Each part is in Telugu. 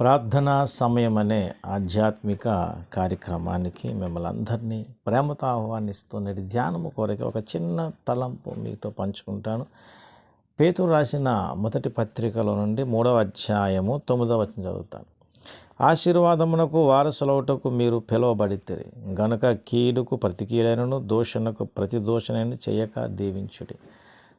ప్రార్థనా సమయం అనే ఆధ్యాత్మిక కార్యక్రమానికి మిమ్మల్ని అందరినీ ప్రేమతో ఆహ్వానిస్తూ నేటి ధ్యానము కొరకు ఒక చిన్న తలంపు మీతో పంచుకుంటాను. పేతురు రాసిన మొదటి పత్రికలో నుండి మూడవ అధ్యాయము తొమ్మిదవ వచ్చిన చదువుతాను. ఆశీర్వాదమునకు వారసులవుటకు మీరు పిలువబడితే గనుక కీడుకు ప్రతి కీడైనను ప్రతి దోషణను చేయక దీవించుడి.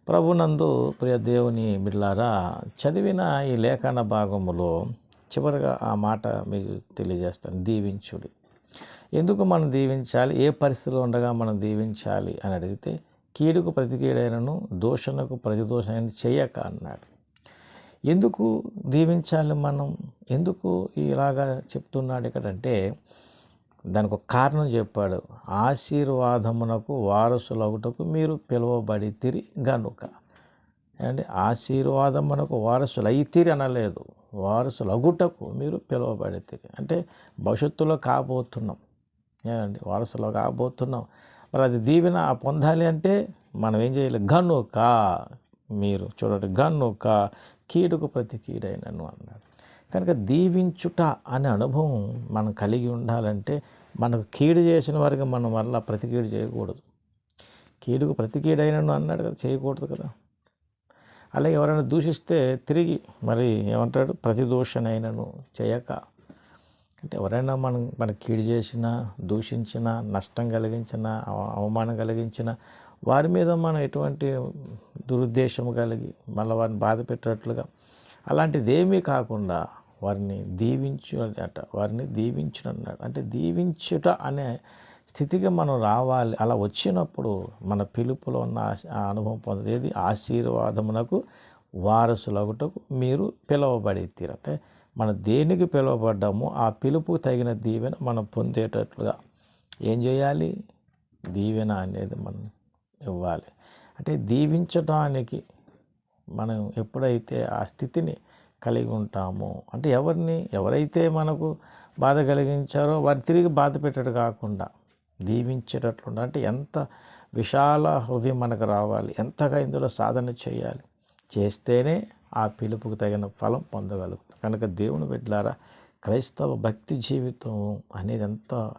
ప్రభునందు ప్రియ దేవుని బిడ్లారా చదివిన ఈ లేఖన భాగములో చివరిగా ఆ మాట మీకు తెలియజేస్తాను దీవించుడి. ఎందుకు మనం దీవించాలి? ఏ పరిస్థితిలో ఉండగా మనం దీవించాలి అని అడిగితే కీడుకు ప్రతి కీడైనను దోషణకు ప్రతి చేయక అన్నాడు. ఎందుకు దీవించాలి మనం? ఎందుకు ఇలాగా చెప్తున్నాడు ఇక్కడంటే దానికి ఒక కారణం చెప్పాడు. ఆశీర్వాదమునకు వారసులగుటకు మీరు పిలువబడి తిరిగి గనుక అంటే ఆశీర్వాదమునకు వారసులు అయితిరి అనలేదు. వారసులు అగుటకు మీరు పిలువబడితే తిరి అంటే భవిష్యత్తులో కాబోతున్నాం. ఏమండి? వారసులో కాబోతున్నాం. మరి అది దీవెన పొందాలి అంటే మనం ఏం చేయాలి? గనుక మీరు చూడండి గనుక కీడుకు ప్రతి కీడైనను అన్నాడు. కనుక దీవించుట అనే అనుభవం మనం కలిగి ఉండాలంటే మనకు కీడు చేసిన వారికి మనం మళ్ళీ ప్రతి కీడు చేయకూడదు. కీడుకు ప్రతి కీడైనను అన్నాడు కదా చేయకూడదు కదా. అలాగే ఎవరైనా దూషిస్తే తిరిగి మరి ఏమంటాడు? ప్రతిదూషణైనను చేయక. అంటే ఎవరైనా మనం మన కీడు చేసినా దూషించినా నష్టం కలిగించినా అవమానం కలిగించినా వారి మీద మనం ఎటువంటి దురుద్దేశం కలిగి మళ్ళీ వారిని బాధ పెట్టేట్లుగా అలాంటిది ఏమీ కాకుండా వారిని దీవించు అట వారిని దీవించునన్నాడు. అంటే దీవించుట అనే స్థితికి మనం రావాలి. అలా వచ్చినప్పుడు మన పిలుపులో ఉన్న ఆ అనుభవం పొందేది. ఆశీర్వాదమునకు వారసులగుటకు మీరు పిలువబడి అంటే మన దేనికి పిలువబడ్డామో ఆ పిలుపు తగిన దీవెన మనం పొందేటట్లుగా ఏం చేయాలి? దీవెన అనేది మనం ఇవ్వాలి. అంటే దీవించడానికి మనం ఎప్పుడైతే ఆ స్థితిని కలిగి ఉంటామో అంటే ఎవరిని ఎవరైతే మనకు బాధ కలిగించారో వారిని తిరిగి బాధ పెట్టడం కాకుండా దీవించేటట్లుండ అంటే ఎంత విశాల హృదయం మనకు రావాలి ఎంతగా ఇందులో సాధన చేయాలి చేస్తేనే ఆ పిలుపుకు తగిన ఫలం పొందగలుగుతాం. కనుక దేవుని బిడ్డలారా క్రైస్తవ భక్తి జీవితం అనేది ఎంత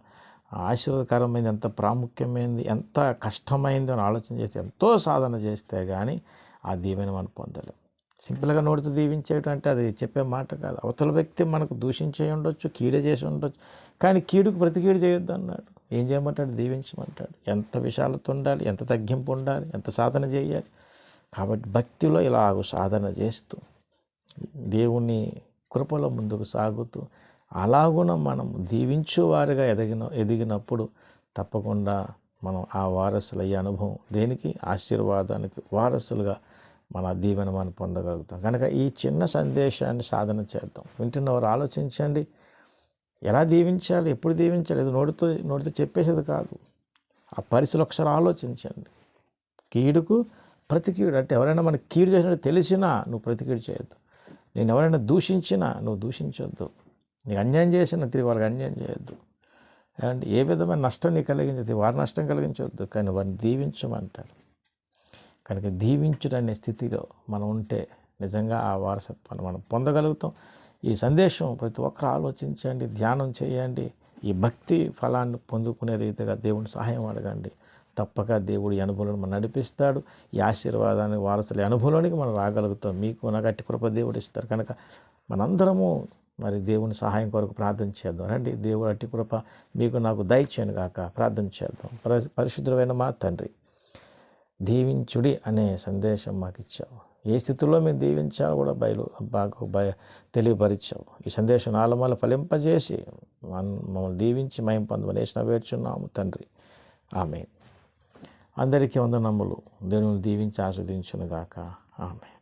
ఆశీర్వదకరమైంది ఎంత ప్రాముఖ్యమైనది ఎంత కష్టమైంది అని ఆలోచన చేస్తే ఎంతో సాధన చేస్తే కానీ ఆ దీవెన మనం పొందలేం. సింపుల్గా నోటితో దీవించేయటం అంటే అది చెప్పే మాట కాదు. అవతల వ్యక్తి మనకు దూషించే ఉండొచ్చు కీడ చేసి ఉండొచ్చు కానీ కీడుకు ప్రతి కీడు చేయొద్దు అన్నాడు ఏం చేయమంటాడు? దీవించమంటాడు. ఎంత విశాలత ఉండాలి? ఎంత తగ్గింపు ఉండాలి? ఎంత సాధన చేయాలి? కాబట్టి భక్తిలో ఇలాగ సాధన చేస్తూ దేవుని కృపలో ముందుకు సాగుతూ అలాగున మనం దీవించు వారిగా ఎదిగిన ఎదిగినప్పుడు తప్పకుండా మనం ఆ వారసులు అయ్యే అనుభవం దేనికి? ఆశీర్వాదానికి వారసులుగా మన దీవెన మనం పొందగలుగుతాం. కనుక ఈ చిన్న సందేశాన్ని సాధన చేద్దాం. వింటున్నవారు ఆలోచించండి. ఎలా దీవించాలి? ఎప్పుడు దీవించాలి? ఇది నోటితో నోటితో చెప్పేసేది కాదు. ఆ పరిస్థితులు ఒకసారి ఆలోచించండి. కీడుకు ప్రతి కీడు అంటే ఎవరైనా మనకి కీడు చేసినట్టు తెలిసినా నువ్వు ప్రతి కీడు చేయొద్దు. నేను ఎవరైనా దూషించినా నువ్వు దూషించొద్దు. నీకు అన్యాయం చేసినా తిరిగి వాళ్ళకి అన్యాయం చేయొద్దు. అండ్ ఏ విధమైన నష్టం నీకు కలిగించదు వారి నష్టం కలిగించవద్దు కానీ వారిని దీవించమంటాడు. కనుక దీవించడనే అనే స్థితిలో మనం ఉంటే నిజంగా ఆ వారసత్వాన్ని మనం పొందగలుగుతాం. ఈ సందేశం ప్రతి ఒక్కరు ఆలోచించండి ధ్యానం చేయండి. ఈ భక్తి ఫలాన్ని పొందుకునే రీతిగా దేవుని సహాయం అడగండి. తప్పక దేవుడి అనుభవం మనం నడిపిస్తాడు. ఈ ఆశీర్వాదాన్ని వారసుల అనుభవంలోనికి మనం రాగలుగుతాం. మీకు నాకు అట్టి కృప దేవుడు ఇస్తారు. కనుక మనందరము మరి దేవుని సహాయం కొరకు ప్రార్థన చేద్దాం. రండి దేవుడు అట్టి కృప మీకు నాకు దయచేయను కాక ప్రార్థన చేద్దాం. పరిశుద్ధమైన మా తండ్రి దీవించుడి అనే సందేశం మాకు ఇచ్చావు ఏ స్థితిలో మేము దీవించాలో కూడా బయలు మాకు భయ తెలియపరిచావు. ఈ సందేశం ఆలమాల ఫలింపజేసి మన్- మమ్మల్ని దీవించి మయం పొందమని వేడుచున్నాము తండ్రి. ఆమె అందరికీ వందనములు. దేవుని దీవించి ఆస్వాదించునుగాక ఆమె